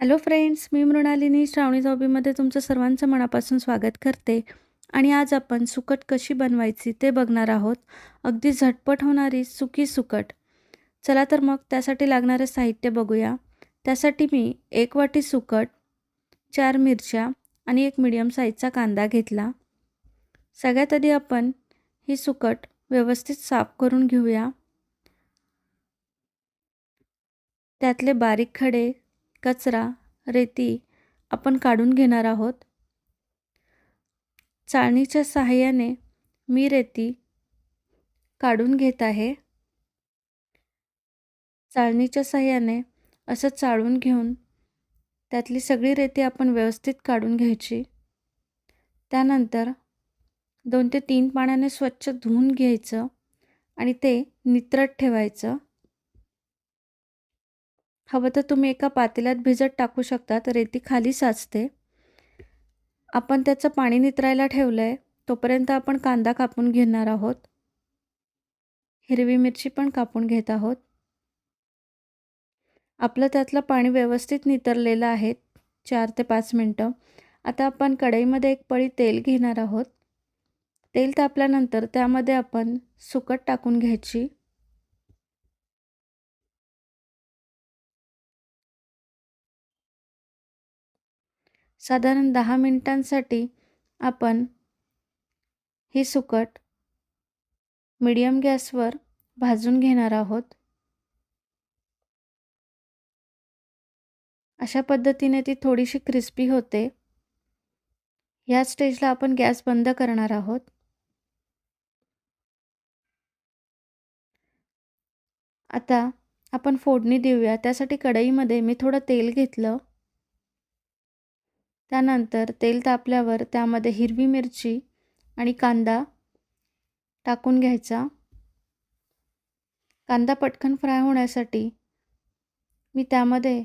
Hello friends मी मृणालिनी श्रावणी हॉबीमध्ये तुमचं सर्वांचं मनापासून स्वागत करते. आणि आज आपण सुकट कशी बनवायची ते बघणार आहोत. अगदी झटपट होणारी सुकी सुकट. चला तर मग त्यासाठी लागणारं साहित्य बघूया. त्यासाठी मी एक वाटी सुकट चार मिरच्या आणि एक मिडियम साईजचा कांदा घेतला. सगळ्यात आधी आपण ही सुकट व्यवस्थित साफ करून घेऊया. त्यातले बारीक खडे कचरा रेती आपण काढून घेणार आहोत. चाळणीच्या सहाय्याने मी रेती काढून घेत आहे. चाळणीच्या सहाय्याने असं चाळून घेऊन त्यातली सगळी रेती आपण व्यवस्थित काढून घ्यायची. त्यानंतर दोन ते तीन पाण्याने स्वच्छ धुवून घ्यायचं आणि ते नित्रट ठेवायचं. हवं तर तुम्ही एका पातेल्यात भिजत टाकू शकतात रेती खाली साचते. आपण त्याचं पाणी नितरायला ठेवलं आहे तोपर्यंत आपण कांदा कापून घेणार आहोत. हिरवी मिरची पण कापून घेत आहोत. आपलं त्यातलं पाणी व्यवस्थित नितरलेलं आहे चार ते पाच मिनटं. आता आपण कढईमध्ये एक पळी तेल घेणार आहोत. तेल तापल्यानंतर त्यामध्ये आपण सुकट टाकून घ्यायची. साधारण दहा मिनटांसाठी आपण ही सुकट मीडियम गॅसवर भाजून घेणार आहोत. अशा पद्धतीने ती थोडीशी क्रिस्पी होते. या स्टेजला आपण गॅस बंद करणार आहोत. आता आपण फोडणी देऊया. त्यासाठी कढईमध्ये मी थोडं तेल घेतलं. त्यानंतर तेल तापल्यावर त्यामध्ये हिरवी मिरची आणि कांदा टाकून घ्यायचा. कांदा पटकन फ्राय होण्यासाठी मी त्यामध्ये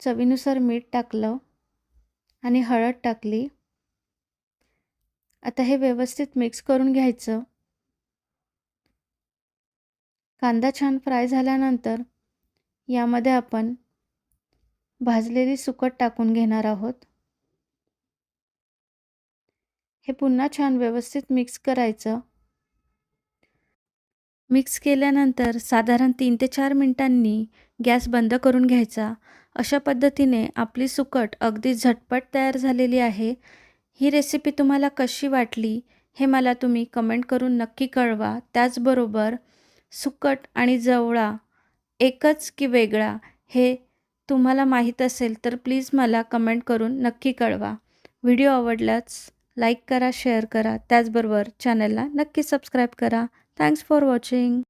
चवीनुसार मीठ टाकलं आणि हळद टाकली. आता हे व्यवस्थित मिक्स करून घ्यायचं. कांदा छान फ्राय झाल्यानंतर यामध्ये आपण भाजलेली सुकट टाकून घेणार आहोत. हे पुन्हा छान व्यवस्थित मिक्स करायचं. मिक्स केल्यानंतर साधारण तीन ते चार मिनटांनी गॅस बंद करून घ्यायचा. अशा पद्धतीने आपली सुकट अगदी झटपट तयार झालेली आहे. ही रेसिपी तुम्हाला कशी वाटली हे मला तुम्ही कमेंट करून नक्की कळवा. त्याचबरोबर सुकट आणि जवळा एकच की वेगळा हे तुम्हाला माहीत असेल तर प्लीज मला कमेंट करून नक्की कळवा. व्हिडिओ आवडल्यास लाईक करा शेअर करा. त्याचबरोबर चॅनलला नक्की सबस्क्राईब करा. Thanks for watching